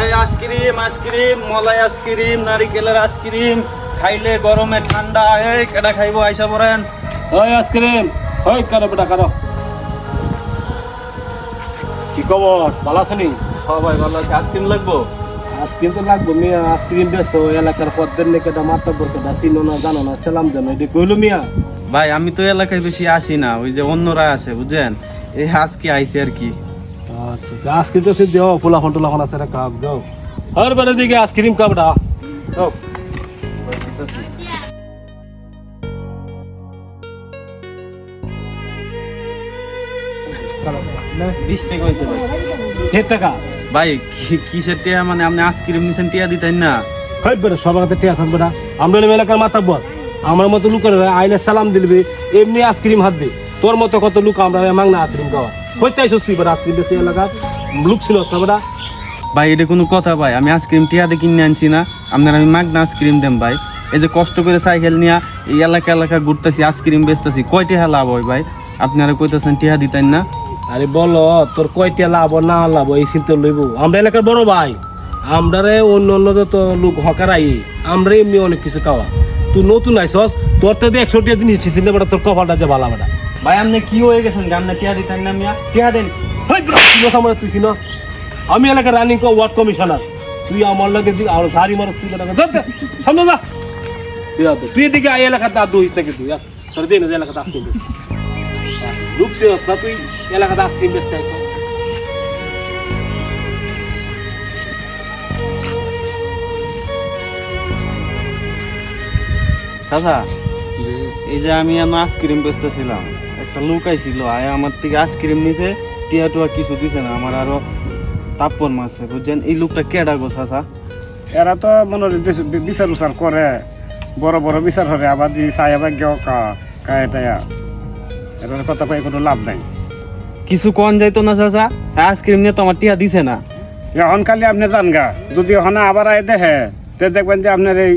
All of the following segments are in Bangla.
এই আইসক্রিম আইসক্রিম মলাই আইসক্রিম নারিকেলের আইসক্রিম খাইলে গরমে ঠান্ডা এই কেডা খাইবো আইসা পড়েন। ওই আইসক্রিম ওই কারও বেটা কারও কি খবর? ভালো আছেনি সবাই ভালো আছে। আইসক্রিম লাগবো? আইসক্রিম তো লাগবো মিয়া আইসক্রিম বেসো এলাকার পদ্মের নেই কেটা মাত্র চিনো না জানো না সালাম জানো এটি কইলো মিয়া। ভাই আমি তো এলাকায় বেশি আসি না ওই যে অন্যরা আসে বুঝছেন এই আজকে আইসি আর কি। আচ্ছা আইসক্রিম তো সে দেও ফুলা ফোন টুলা ফোন আছে রে কাপ বেটা দিকে আইসক্রিম ভাই কিসের টিয়া? মানে আপনি আইসক্রিম নিছেন টিয়া দিতেন না। বেটা সবার টিয়া আসান বেটা। আমরা মতো লোকের আইলে সালাম দিলবি এমনি আইসক্রিম হাত দে। তোর মতো কত লোক আমরা মাং না আইসক্রিম খাওয়া। কইতে আইসস তুই বেটা আইসক্রিম বেশি এলাকার লোক ছিল না বেটা ভাই এটা কোনো কথা ভাই আমি আইসক্রিম টিয়া দিয়ে কিনে আনছি না। আপনার আমি মাগনা আইসক্রিম দেন ভাই। এই যে কষ্ট করে সাইকেল নিয়ে এই এলাকা এলাকা ঘুরতেছি আইসক্রিম বেচতেছি কয় টিয়া লাভ হয় ভাই? আপনারা কইতেছেন টিয়া দিতেন না? আরে বলো তোর কয়টা লাভ না লাভ এই চিন্তা লইব। আমরা এলাকার বড় ভাই আমরারে অন্য অন্য যত লোক হকারাই আমরা এমনি অনেক কিছু খাওয়া। তুই নতুন আইসস তোর তো একশো টিয়া জিনিস ছিল বেটা তোর কপালটা যে ভালো বেটা ভাই আপনি কি হয়ে গেছেন? যে আপনি টিয়া দিতেন না মিয়া। টিয়া দেন। হেই বেটা, তুই চিনো আমি এলাকার রানিং ওয়ার্ড কমিশনার। তুই আমার লাগে আর ধারি মারস তুই সামনে যা। তুই এদিকে আই এলাকাতে আর দুই থেকে তুই সর দিয়ে না এলাকাতে আইসক্রিম ঢুকছিস না তুই এলাকাতে আইসক্রিম বেচতে আইসস চাচা এই যে আমি আমার আইসক্রিম বেচতেছিলাম। একটা লোক আইছিল আয় আমার থেকে আইসক্রিম নিছে টিয়া টুয়া কিছু দিছে না আমার আরও তাপ্পর মারছে বুঝছেন? এই লোকটা কেডা গো চাচা? এরা তো মনে বিচার উচার করে বড় বড় বিচার করে আবার আবার গেও কা কায় টায়া এটার কথা পাই কোনো লাভ নাই। কিছু কন যাইতো না চাচা? আইসক্রিম নিয়ে তো আমার টিয়া দিছে না। এখন খালি আপনি যান গা যদি ওখানে আবার আয় দেখে তে দেখবেন যে আপনার এই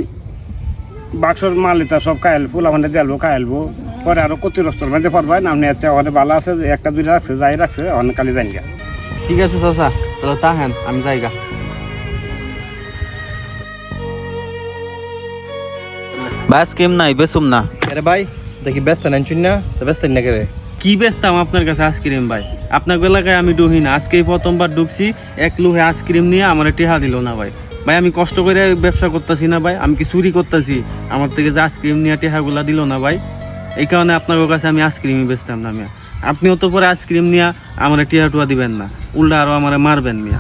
বাক্সর মাল এটা সব খাইল ফুল ওখানে দেলবো খাইলবো। পরে আরও ক্ষতিগ্রস্তর মধ্যে পড়বেন আপনি এতে ওখানে ভালো আছে যে একটা দুইটা রাখছে যাই রাখছে অনেক কালি যাই গা। ঠিক আছে চাচা তাহলে তাহেন আমি যাইগা বাস কেম নাই বেসুম না। আরে ভাই দেখি ব্যস্ত নাই চুন না তো ব্যস্ত না করে কি বেচতাম আপনার কাছে আইসক্রিম ভাই? আপনার এলাকায় আমি ডুহি না আজকেই প্রথমবার ঢুকছি এক লুহে আইসক্রিম নিয়ে আমার টেহা দিল না ভাই। ভাই আমি কষ্ট করে ব্যবসা করতেছি না ভাই আমি কি চুরি করতেছি? আমার থেকে যে আইসক্রিম নিয়ে টেহাগুলা দিল না ভাই। এই কারণে আপনার কাছে আমি আইসক্রিমই বেচতাম না মিয়া। আপনিও তো পরে আইসক্রিম নিয়ে আমার টিয়া টুয়া দিবেন না। উল্টা আরও আমার মারবেন মিয়া।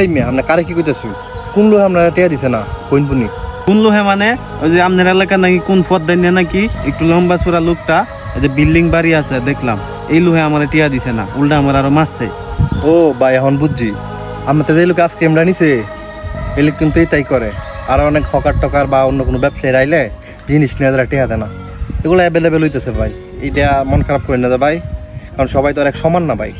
এই মিয়া আমরা কারে কি কইতেছি? কোন লোক আমরা টিয়া দিছে না কোন পুনি কোন লোহে মানে? ওই যে আপনার এলাকা নাকি কোন ফদ্দার নিয়ে নাকি একটু লম্বা চূড়া লোকটা এই যে বিল্ডিং বাড়ি আছে দেখলাম। এই লোহে আমার টিয়া দিছে না উল্টা আমার আরও মারছে। ও ভাই এখন বুঝছি। আমরা তো যে লোক আমরা নিছে এই লোক কিন্তু তাই করে। আর অনেক হকার টকার বা অন্য কোনো ব্যবসায়ী আইলে জিনিস নিয়ে তারা টিয়া দেয় না। এগুলো অ্যাভেলেবেল হইতেছে ভাই। এটা মন খারাপ করে না ভাই, কারণ সবাই তো আর এক সমান না ভাই।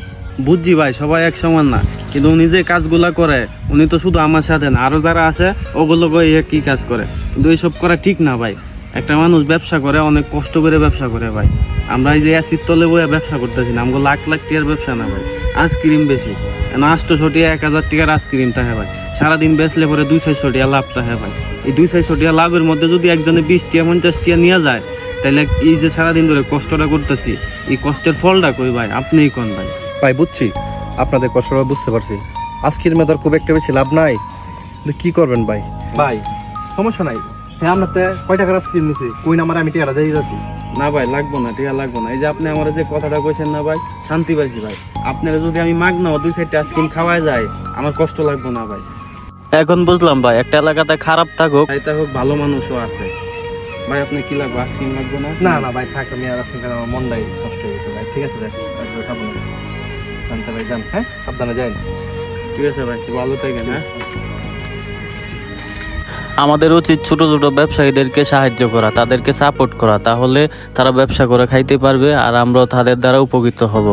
বুঝছি ভাই, সবাই এক সমান না। কিন্তু উনি যে কাজগুলা করে, উনি তো শুধু আমার সাথে না, আরও যারা আছে ওগুলো কি কাজ করে। কিন্তু এইসব করা ঠিক না ভাই। একটা মানুষ ব্যবসা করে, অনেক কষ্ট করে ব্যবসা করে ভাই। আমরা এই যে অ্যাসিড তলে বইয়া ব্যবসা করতেছি না আমাকে লাখ লাখ টিয়ার ব্যবসা না ভাই। আইসক্রিম বেশি। আটশো টিয়া এক হাজার টিকার আইসক্রিম থাকে ভাই। সারাদিন বেচলে পরে দুই চারশো টিয়া লাভ থাকে ভাই। এই দুই চারশো টিয়া লাভের মধ্যে যদি একজনে বিশ টিয়া পঞ্চাশ টিয়া নিয়ে যায় তাহলে এই যে সারাদিন ধরে কষ্টটা করতেছি এই কষ্টের ফলটা কই ভাই? আপনিই কোন ভাই। ভাই বুঝছি। আপনাদের কষ্টটা বুঝতে পারছি। আজকের মেয়েদের খুব একটা বেশি লাভ নাই। কিন্তু কি করবেন ভাই? ভাই সমস্যা নাই। হ্যাঁ আপনার কয় টাকার আইসক্রিম নিছে? কই না আমার আমি টিয়ারা যাই যাচ্ছি না ভাই লাগবো না টিয়া লাগবো না। এই যে আপনি আমার যে কথাটা কইছেন না ভাই শান্তি পাইছি ভাই। আপনারা যদি আমি মাগ না দুই সাইডটা আইসক্রিম খাওয়াই যায় আমার কষ্ট লাগবো না ভাই। এখন বুঝলাম ভাই একটা এলাকাতে খারাপ থাকুক। তাই হোক ভালো মানুষও আছে। ভাই আপনি কি লাগবে? আইসক্রিম লাগবে না? না না ভাই থাক আমি আর আজকে আমার মনটাই নষ্ট হয়ে গেছে ভাই। ঠিক আছে দেখ খাব না। জানতে ভাই যান হ্যাঁ? সাবধানে যাই ঠিক আছে ভাই ভালো থাকেন হ্যাঁ? আমাদের উচিত ছোট ছোট ব্যবসায়ীদেরকে সাহায্য করা তাদেরকে সাপোর্ট করা তাহলে তারা ব্যবসা করে খাইতে পারবে আর আমরাও তাদের দ্বারা উপকৃত হব।